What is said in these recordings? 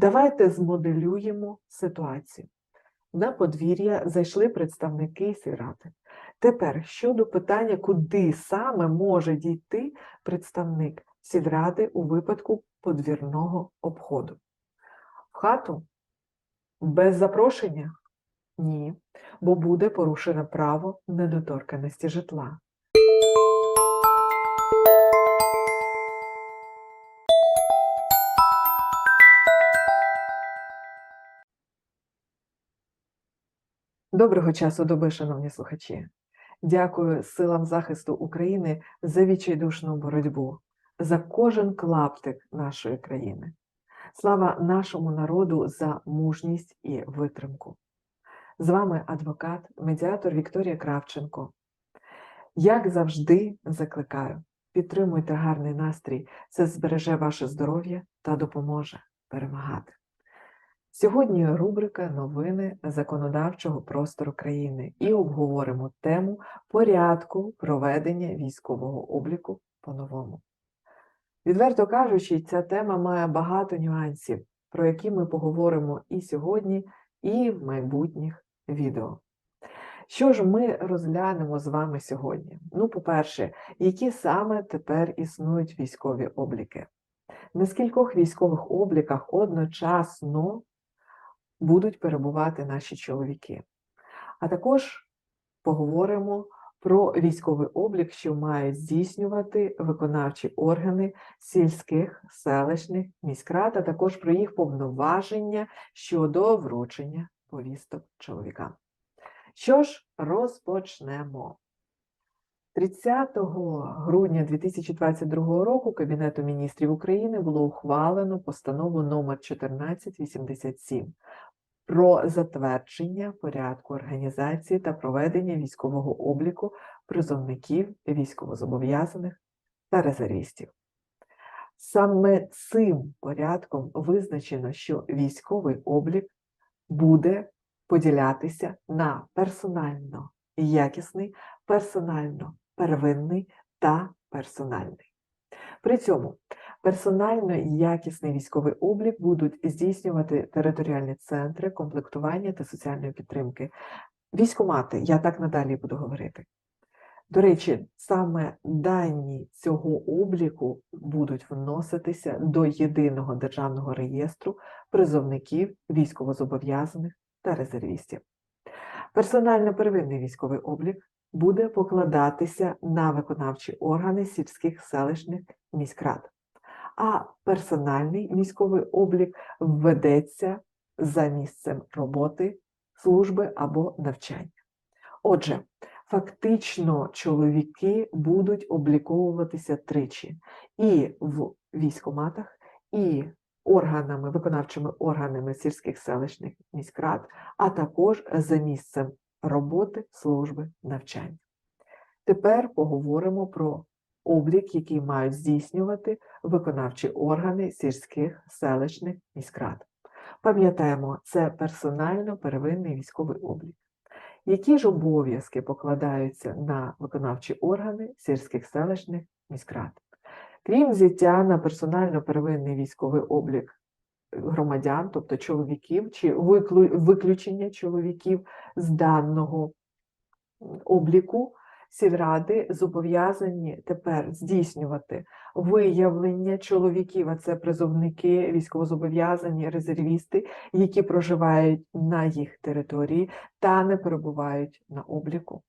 Давайте змоделюємо ситуацію. На подвір'я зайшли представники сільради. Тепер щодо питання, куди саме може дійти представник сільради у випадку подвірного обходу. В хату? Без запрошення? Ні, бо буде порушено право недоторканості житла. Доброго часу доби, шановні слухачі. Дякую силам захисту України за відчайдушну боротьбу, за кожен клаптик нашої країни. Слава нашому народу за мужність і витримку. З вами адвокат, медіатор Вікторія Кравченко. Як завжди, закликаю, підтримуйте гарний настрій, це збереже ваше здоров'я та допоможе перемагати. Сьогодні рубрика Новини законодавчого простору країни і обговоримо тему порядку проведення військового обліку по-новому. Відверто кажучи, ця тема має багато нюансів, про які ми поговоримо і сьогодні, і в майбутніх відео. Що ж ми розглянемо з вами сьогодні? Ну, по-перше, які саме тепер існують військові обліки? На скількох військових обліках одночасно будуть перебувати наші чоловіки. А також поговоримо про військовий облік, що мають здійснювати виконавчі органи сільських, селищних міськрад, а також про їх повноваження щодо вручення повісток чоловікам. Що ж, розпочнемо. 30 грудня 2022 року Кабінету міністрів України було ухвалено постанову номер 1487 про затвердження порядку організації та проведення військового обліку призовників, військовозобов'язаних та резервістів. Саме цим порядком визначено, що військовий облік буде поділятися на персонально якісний, персонально первинний та персональний. При цьому персонально якісний військовий облік будуть здійснювати територіальні центри комплектування та соціальної підтримки. Військомати, я так надалі буду говорити. До речі, саме дані цього обліку будуть вноситися до єдиного державного реєстру призовників, військовозобов'язаних та резервістів. Персонально первинний військовий облік буде покладатися на виконавчі органи сільських селищних міськрад, а персональний військовий облік введеться за місцем роботи, служби або навчання. Отже, фактично чоловіки будуть обліковуватися тричі і в військоматах, і органами, виконавчими органами сільських селищних міськрад, а також за місцем роботи, служби, навчання. Тепер поговоримо про облік, який мають здійснювати виконавчі органи сільських селищних міськрад. Пам'ятаємо, це персонально первинний військовий облік. Які ж обов'язки покладаються на виконавчі органи сільських селищних міськрад? Крім взяття на персонально первинний військовий облік громадян, тобто чоловіків, чи виключення чоловіків з даного обліку, сільради зобов'язані тепер здійснювати виявлення чоловіків, а це призовники, військовозобов'язані, резервісти, які проживають на їх території та не перебувають на обліку,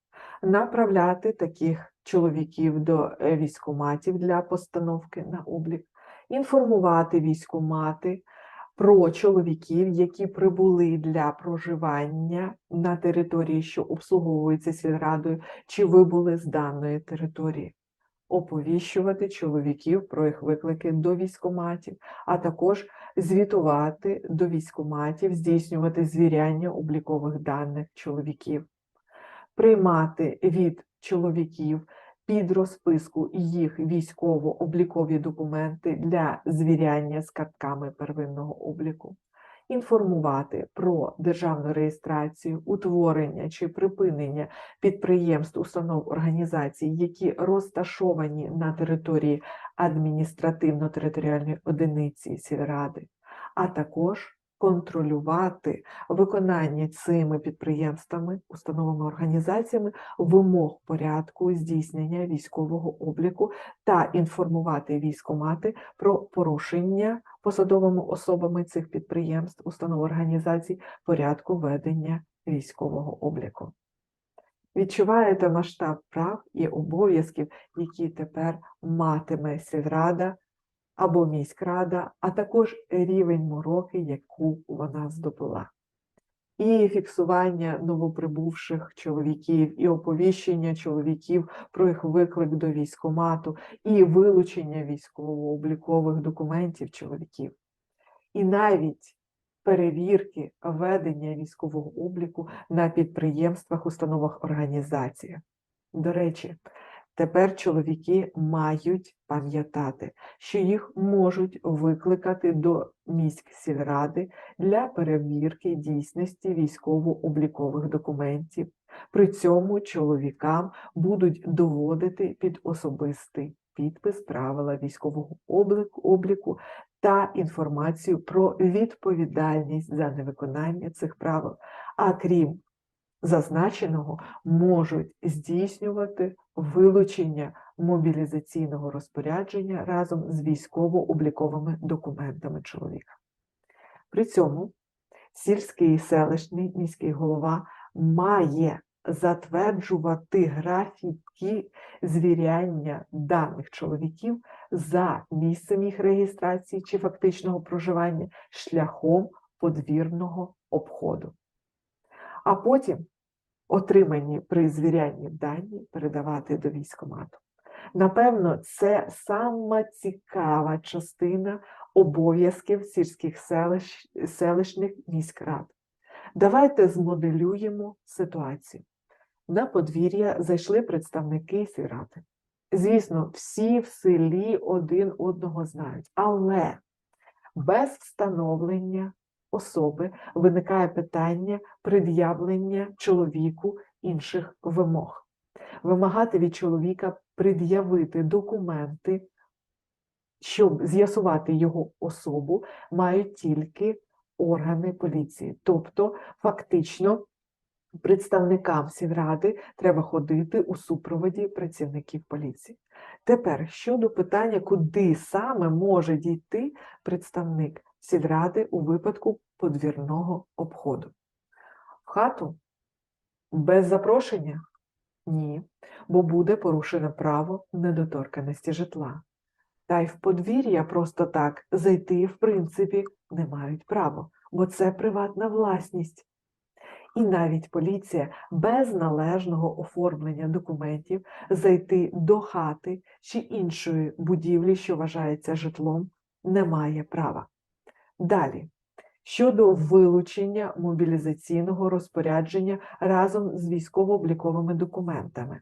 направляти таких чоловіків до військоматів для постановки на облік, інформувати військомати про чоловіків, які прибули для проживання на території, що обслуговується сільрадою, чи вибули з даної території, оповіщувати чоловіків про їх виклики до військоматів, а також звітувати до військоматів, здійснювати звіряння облікових даних чоловіків, приймати від чоловіків під розписку їх військово-облікові документи для звіряння з картками первинного обліку, інформувати про державну реєстрацію, утворення чи припинення підприємств, установ організацій, які розташовані на території адміністративно-територіальної одиниці сільради, а також контролювати виконання цими підприємствами, установами, організаціями вимог порядку здійснення військового обліку та інформувати військомати про порушення посадовими особами цих підприємств, установ організацій порядку ведення військового обліку. Відчуваєте масштаб прав і обов'язків, які тепер матиме сільрада або міськрада, а також рівень мороки, яку вона здобула. І фіксування новоприбувших чоловіків, і оповіщення чоловіків про їх виклик до військомату, і вилучення військово-облікових документів чоловіків. І навіть перевірки ведення військового обліку на підприємствах, установах, організаціях. До речі, тепер чоловіки мають пам'ятати, що їх можуть викликати до міськ сільради для перевірки дійсності військово-облікових документів. При цьому чоловікам будуть доводити під особистий підпис правила військового обліку та інформацію про відповідальність за невиконання цих правил, а крім зазначеного, можуть здійснювати вилучення мобілізаційного розпорядження разом з військово-обліковими документами чоловіка. При цьому сільський селищний міський голова має затверджувати графіки звіряння даних чоловіків за місцем їх реєстрації чи фактичного проживання шляхом подвірного обходу. А потім отримані при звірянні дані передавати до військомату. Напевно, це сама цікава частина обов'язків сільських селищ, селищних міськрад. Давайте змоделюємо ситуацію. На подвір'я зайшли представники сільради. Звісно, всі в селі один одного знають, але без встановлення особи виникає питання пред'явлення чоловіку інших вимог. Вимагати від чоловіка пред'явити документи, щоб з'ясувати його особу, мають тільки органи поліції. Тобто, фактично, представникам сільради треба ходити у супроводі працівників поліції. Тепер щодо питання, куди саме може дійти представник сільради у випадку подвірного обходу. В хату без запрошення? Ні, бо буде порушено право недоторканості житла. Та й в подвір'я просто так зайти, в принципі, не мають права, бо це приватна власність. І навіть поліція без належного оформлення документів зайти до хати чи іншої будівлі, що вважається житлом, не має права. Далі, щодо вилучення мобілізаційного розпорядження разом з військово-обліковими документами.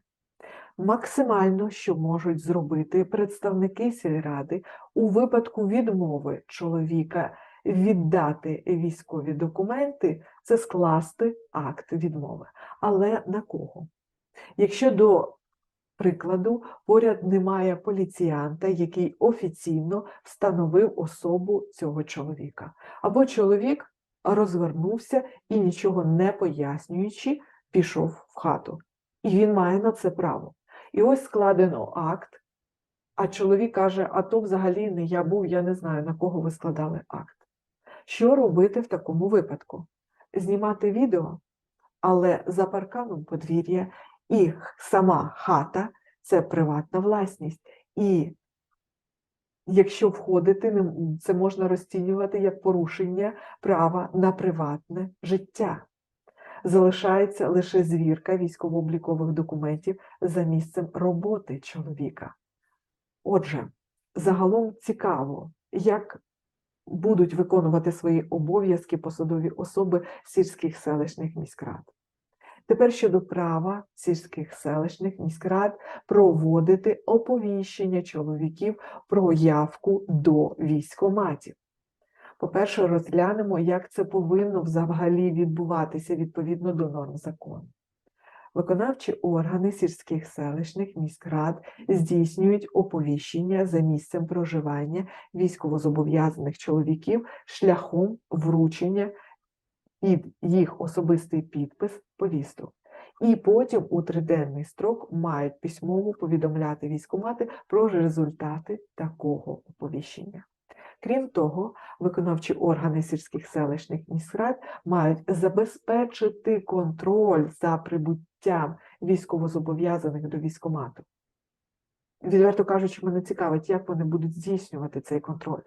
Максимально, що можуть зробити представники сільради у випадку відмови чоловіка віддати військові документи, це скласти акт відмови. Але на кого? Якщо до прикладу поряд немає поліціянта, який офіційно встановив особу цього чоловіка, або чоловік розвернувся і нічого не пояснюючи, пішов в хату. І він має на це право. І ось складено акт, а чоловік каже: а то взагалі не я був, я не знаю, на кого ви складали акт. Що робити в такому випадку? Знімати відео, але за парканом подвір'я і сама хата це приватна власність. І якщо входити, це можна розцінювати як порушення права на приватне життя. Залишається лише звірка військово-облікових документів за місцем роботи чоловіка. Отже, загалом цікаво, як будуть виконувати свої обов'язки посадові особи сільських селищних міськрад. Тепер щодо права сільських селищних міськрад проводити оповіщення чоловіків про явку до військоматів. По-перше, розглянемо, як це повинно взагалі відбуватися відповідно до норм закону. Виконавчі органи сільських селищних міськрад здійснюють оповіщення за місцем проживання військовозобов'язаних чоловіків шляхом вручення під їх особистий підпис повісток. І потім у триденний строк мають письмово повідомляти військкомати про результати такого оповіщення. Крім того, виконавчі органи сільських селищних міськрад мають забезпечити контроль за прибуттям військовозобов'язаних до військкомату. Відверто кажучи, мене цікавить, як вони будуть здійснювати цей контроль.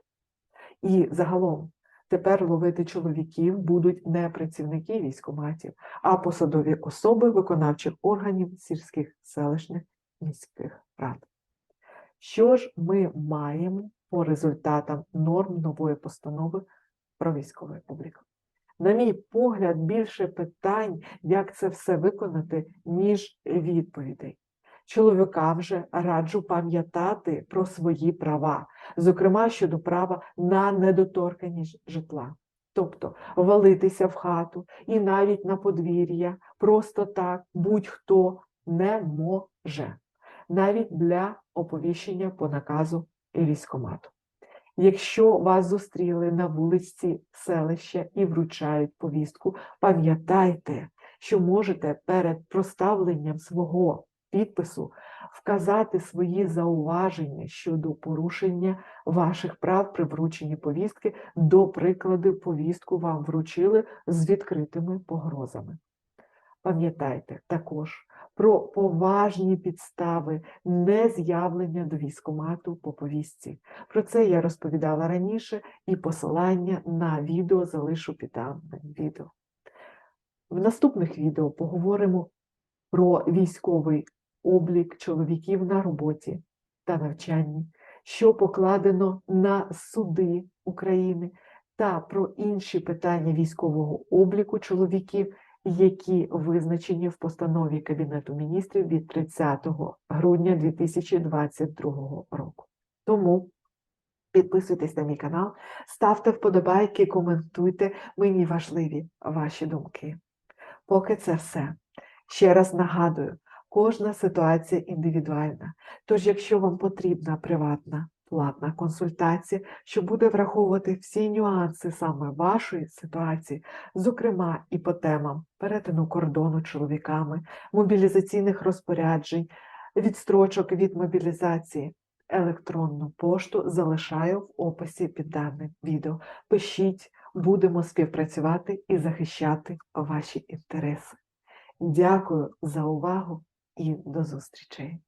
І загалом тепер ловити чоловіків будуть не працівники військкоматів, а посадові особи виконавчих органів сільських селищних міських рад. Що ж ми маємо по результатам норм нової постанови про військовий облік? На мій погляд, більше питань, як це все виконати, ніж відповідей. Чоловікам вже раджу пам'ятати про свої права, зокрема щодо права на недоторканість житла. Тобто валитися в хату і навіть на подвір'я просто так будь-хто не може, навіть для оповіщення по наказу військкомату. Якщо вас зустріли на вулиці селища і вручають повістку, пам'ятайте, що можете перед проставленням свого підпису вказати свої зауваження щодо порушення ваших прав при врученні повістки, до прикладу, повістку вам вручили з відкритими погрозами. Пам'ятайте також про поважні підстави нез'явлення до військкомату по повістці. Про це я розповідала раніше, і посилання на відео залишу під даним відео. В наступних відео поговоримо про військовий облік чоловіків на роботі та навчанні, що покладено на суди України, та про інші питання військового обліку чоловіків, які визначені в постанові Кабінету міністрів від 30 грудня 2022 року. Тому підписуйтесь на мій канал, ставте вподобайки, коментуйте, мені важливі ваші думки. Поки це все. Ще раз нагадую, кожна ситуація індивідуальна. Тож, якщо вам потрібна приватна платна консультація, що буде враховувати всі нюанси саме вашої ситуації, зокрема і по темам перетину кордону чоловіками, мобілізаційних розпоряджень, відстрочок від мобілізації, електронну пошту залишаю в описі під даним відео. Пишіть, будемо співпрацювати і захищати ваші інтереси. Дякую за увагу і до зустрічей!